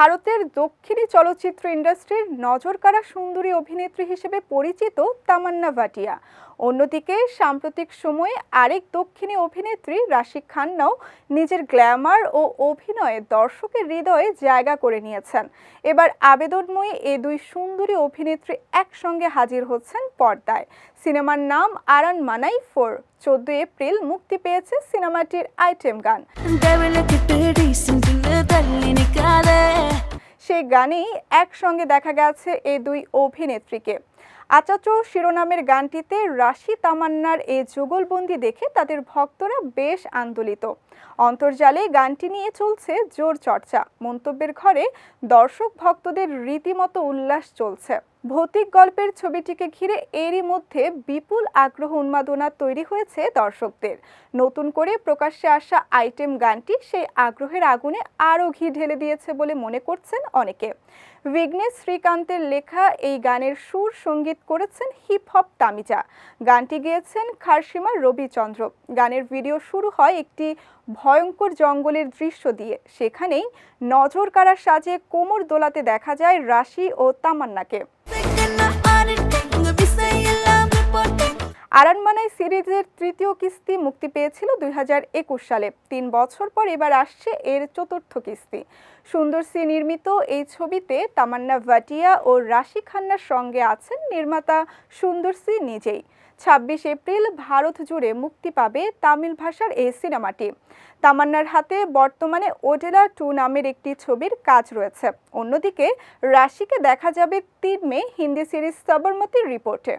ভারতের দক্ষিণী চলচ্চিত্র ইন্ডাস্ট্রির নজরকাড়া সুন্দরী অভিনেত্রী হিসেবে পরিচিত তামান্না ভাটিয়া। অন্যদিকে, সাম্প্রতিক সময়ে আরেক দক্ষিণী অভিনেত্রী রাশি খান্নাও নিজের গ্ল্যামার ও অভিনয়ে দর্শকের হৃদয়ে জায়গা করে নিয়েছেন। এবার আবেদনময়ী এ দুই সুন্দরী অভিনেত্রী একসঙ্গে হাজির হচ্ছেন পর্দায়। সিনেমার নাম আরান মানাই ফোর। চোদ্দ এপ্রিল মুক্তি পেয়েছে সিনেমাটির আইটেম গান। সেই গানেই একসঙ্গে দেখা গেছে এই দুই অভিনেত্রীকে। আচাচ শিরোনামের গানটিতে রাশি তামান্নার এই যুগলবন্দি দেখে তাদের ভক্তরা বেশ আন্দোলিত। অন্তর্জালে গানটি নিয়ে চলছে জোর চর্চা। মন্তব্যের ঘরে দর্শক ভক্তদের রীতিমতো উল্লাস চলছে। ভৌতিক গল্পের ছবিটিকে ঘিরে এরই মধ্যে বিপুল আগ্রহ উন্মাদনা তৈরি হয়েছে দর্শকদের। নতুন করে প্রকাশ্যে আসা আইটেম গানটি সেই আগ্রহের আগুনে আরও ঘি ঢেলে দিয়েছে বলে মনে করছেন অনেকে। বিঘ্নেশ শ্রীকান্তের লেখা এই গানের সুর সংগীত করেছেন হিপ হপ তামিজা। গানটি গেয়েছেন খারসীমা রবিচন্দ্র। গানের ভিডিও শুরু হয় একটি ভয়ঙ্কর জঙ্গলের দৃশ্য দিয়ে। সেখানেই নজর কাড়া সাজে কোমর দোলাতে দেখা যায় রাশি ও তামান্নাকে। என்ன ஆறு விசை আরানমানাই সিরিজের তৃতীয় কিস্তি মুক্তি পেয়েছিল দুই হাজার একুশ সালে। তিন বছর পর এবার আসছে এর চতুর্থ কিস্তি। সুন্দর সি নির্মিত এই ছবিতে তামান্না ভাটিয়া ও রাশি খান্নার সঙ্গে আছেন নির্মাতা সুন্দর সি নিজেই। ছাব্বিশ এপ্রিল ভারত জুড়ে মুক্তি পাবে তামিল ভাষার এই সিনেমাটি। তামান্নার হাতে বর্তমানে ওডেলা টু নামের একটি ছবির কাজ রয়েছে। অন্যদিকে রাশিকে দেখা যাবে তিন মে, হিন্দি সিরিজ সবরমতির রিপোর্টে।